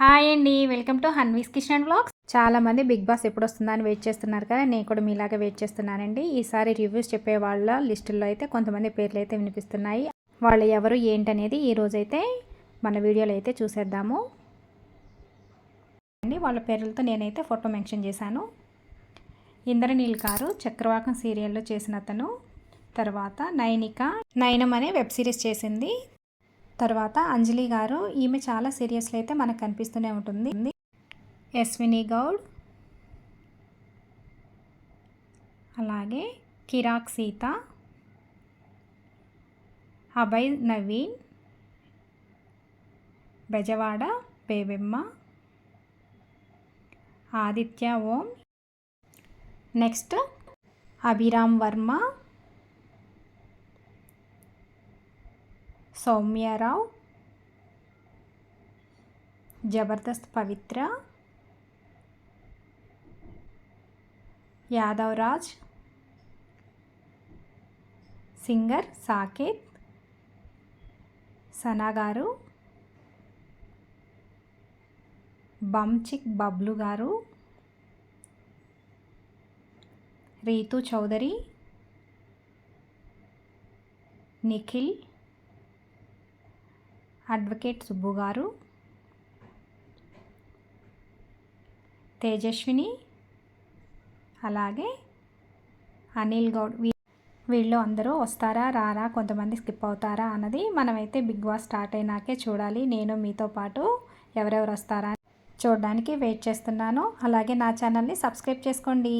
Hi అండి welcome to Hanvis Kishan blogs చాలా మంది బిగ్ బాస్ ఎప్పుడు వస్తుందని వెయిట్ చేస్తున్నారు కదా నేను కూడా మీలాగా వెయిట్ చేస్తున్నానండి. ఈసారి రివ్యూస్ చెప్పే వాళ్ళ లిస్టుల్లో అయితే కొంతమంది పేర్లు అయితే వినిపిస్తున్నాయి. వాళ్ళు ఎవరు ఏంటనేది ఈ మన వీడియోలో అయితే చూసేద్దాము. అండి వాళ్ళ పేర్లతో నేనైతే ఫోటో మెన్షన్ చేశాను. ఇంద్రనీల్ గారు చక్రవాకం సీరియల్లో చేసిన అతను. తర్వాత నైనిక నయనం అనే వెబ్ సిరీస్ చేసింది. తర్వాత అంజలి గారు ఈమె చాలా సీరియస్లో అయితే మనకు కనిపిస్తూనే ఉంటుంది. యశ్విని గౌడ్. అలాగే కిరాక్ సీత. అభయ్ నవీన్. బెజవాడ బేబెమ్మ. ఆదిత్య ఓం. నెక్స్ట్ అభిరామ్ వర్మ. సౌమ్యారావు జబర్దస్త్ పవిత్ర యాదవ్ రాజ్ సింగర్ సాకేత్ సనా గారు బంచిక్ బబ్లు గారు రీతు చౌదరి నిఖిల్ అడ్వకేట్ సుబ్బు గారు తేజస్విని అలాగే అనిల్ గౌడ్. వీళ్ళు అందరూ వస్తారా రారా కొంతమంది స్కిప్ అవుతారా అన్నది మనమైతే బిగ్ బాస్ స్టార్ట్ అయినాకే చూడాలి. నేను మీతో పాటు ఎవరెవరు వస్తారా చూడడానికి వెయిట్ చేస్తున్నాను. అలాగే నా ఛానల్ని సబ్స్క్రైబ్ చేసుకోండి.